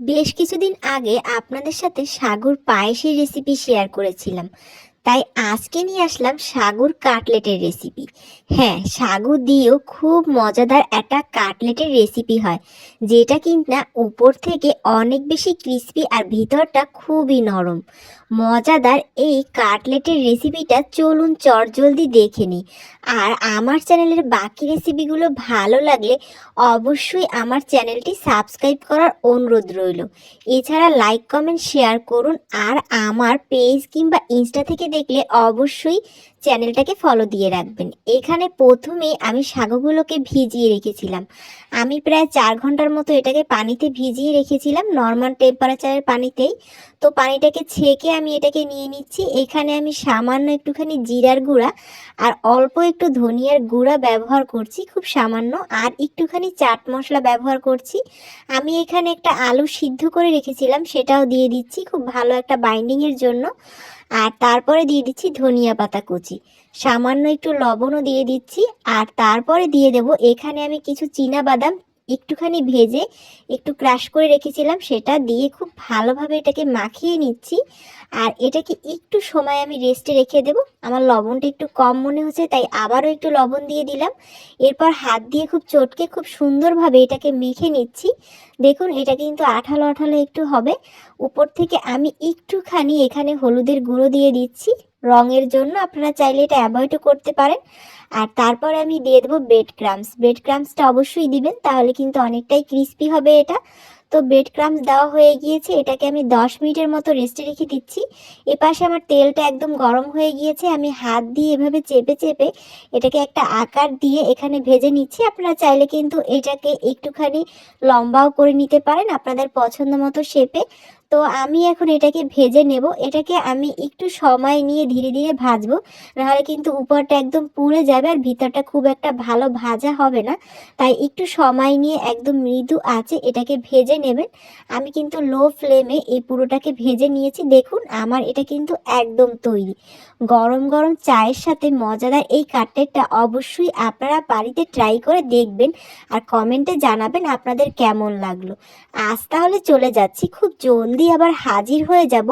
বেশ কিছুদিন আগে আপনাদের সাথে সাগর পায়েসের রেসিপি শেয়ার করেছিলাম। তাই আজকে নিয়ে আসলাম সাগুর কাটলেটের রেসিপি হ্যাঁ সাগু দিয়েও খুব মজাদার একটা কাটলেটের রেসিপি হয়, যেটা কিনা উপর থেকে অনেক বেশি ক্রিস্পি আর ভিতরটা খুবই নরম। মজাদার এই কাটলেটের রেসিপিটা চলুন চটজলদি দেখে নিই। আর আমার চ্যানেলের বাকি রেসিপিগুলো ভালো লাগলে অবশ্যই আমার চ্যানেলটি সাবস্ক্রাইব করার অনুরোধ রইল। এছাড়া লাইক কমেন্ট শেয়ার করুন আর আমার পেজ কিংবা ইনস্টা থেকে দেখলে অবশ্যই চ্যানেলটাকে ফলো দিয়ে রাখবেন। এখানে প্রথমে আমি শাকগুলোকে ভিজিয়ে রেখেছিলাম। আমি প্রায় চার ঘণ্টার মতো এটাকে পানিতে ভিজিয়ে রেখেছিলাম নর্মাল টেম্পারেচারের পানিতেই। তো পানিটাকে ছেঁকে আমি এটাকে নিয়ে নিচ্ছি। এখানে আমি সামান্য একটুখানি জিরার গুঁড়া আর অল্প একটু ধনিয়ার গুঁড়া ব্যবহার করছি, খুব সামান্য। আর একটুখানি চাট মশলা ব্যবহার করছি। আমি এখানে একটা আলু সিদ্ধ করে রেখেছিলাম, সেটাও দিয়ে দিচ্ছি, খুব ভালো একটা বাইন্ডিংয়ের জন্য। আর তারপরে দিয়ে দিচ্ছি ধনিয়া পাতা কুচি। সামান্য একটু লবণও দিয়ে দিচ্ছি, আর তারপরে দিয়ে দেব এখানে আমি কিছু চীনা বাদাম একটুখানি ভেজে একটু ক্রাশ করে রেখেছিলাম, সেটা দিয়ে খুব ভালোভাবে এটাকে মাখিয়ে নিচ্ছি। আর এটাকে একটু সময় আমি রেস্টে রেখে দেব। আমার লবণটা একটু কম মনে হচ্ছে, তাই আবারও একটু লবণ দিয়ে দিলাম। এরপর হাত দিয়ে খুব চটকে, খুব সুন্দরভাবে এটাকে মেখে নিচ্ছি। দেখুন, এটা কিন্তু আঠালো আঠালো একটু হবে। উপর থেকে আমি একটুখানি এখানে হলুদের গুঁড়ো দিয়ে দিচ্ছি। রঙের জন্য আপনারা চাইলে এটা অ্যাভয়েডও করতে পারেন। আর তারপরে আমি দিয়ে দেবো ব্রেড ক্রামস ব্রেড ক্রামসটা অবশ্যই দিবেন, তাহলে কিন্তু অনেকটাই ক্রিস্পি হবে এটা। তো ব্রেড ক্রামস দেওয়া হয়ে গিয়েছে, এটাকে আমি দশ মিনিটের মতো রেস্টে রেখে দিচ্ছি। এপাশে আমার তেলটা একদম গরম হয়ে গিয়েছে, আমি হাত দিয়ে এভাবে চেপে চেপে এটাকে একটা আকার দিয়ে এখানে ভেজে নিচ্ছি। আপনারা চাইলে কিন্তু এটাকে একটুখানি লম্বাও করে নিতে পারেন আপনাদের পছন্দ মতো শেপে তো আমি এখন এটাকে ভেজে নেব। এটাকে আমি একটু সময় নিয়ে ধীরে ধীরে ভাজবো। নাহলে কিন্তু উপরটা একদম পুড়ে যাবে আর ভিতরটা খুব একটা ভালো ভাজা হবে না। তাই একটু সময় নিয়ে একদম মৃদু আছে এটাকে ভেজে নেবেন। আমি কিন্তু লো ফ্লেমে এই পুরোটাকে ভেজে নিয়েছি। দেখুন, আমার এটা কিন্তু একদম তৈরি। গরম গরম চায়ের সাথে মজাদার এই কাটলেটটা অবশ্যই আপনারা বাড়িতে ট্রাই করে দেখবেন আর কমেন্টে জানাবেন আপনাদের কেমন লাগল। আজ তাহলে চলে যাচ্ছি। খুব জলদি আবার হাজির হয়ে যাব,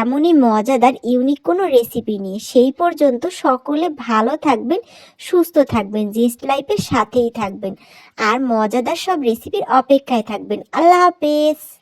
এমনই মজাদার ইউনিক কোনো রেসিপি নিয়ে। সেই পর্যন্ত সকলে ভালো থাকবেন, সুস্থ থাকবেন জিস্ট লাইফের সাথেই থাকবেন। আর মজাদার সব রেসিপির অপেক্ষায় থাকবেন। আল্লাহ হাফেজ।